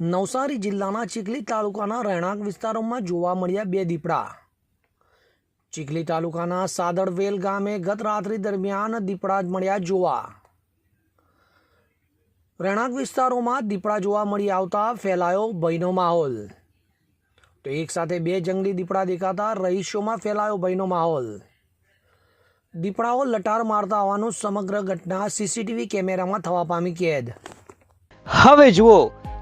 નવસારી જિલ્લાના ચીખલી તાલુકાના રહેણાંક વિસ્તારોમાં જોવા મળ્યા બે દીપડા. ચીખલી તાલુકાના સાદળવેલ ગામે ગત રાત્રિ દરમિયાન દીપડા મળ્યા જોવા. રહેણાંક વિસ્તારોમાં દીપડા જોવા મળી આવતા ફેલાયો ભયનો માહોલ. તો એક સાથે બે જંગલી દીપડા દેખાતા રહીશોમાં ફેલાયો ભયનો માહોલ. દીપડાઓ લટાર મારતા હોવાનું સમગ્ર ઘટના સીસીટીવી કેમેરામાં થવા પામી કેદ. હવે જુઓ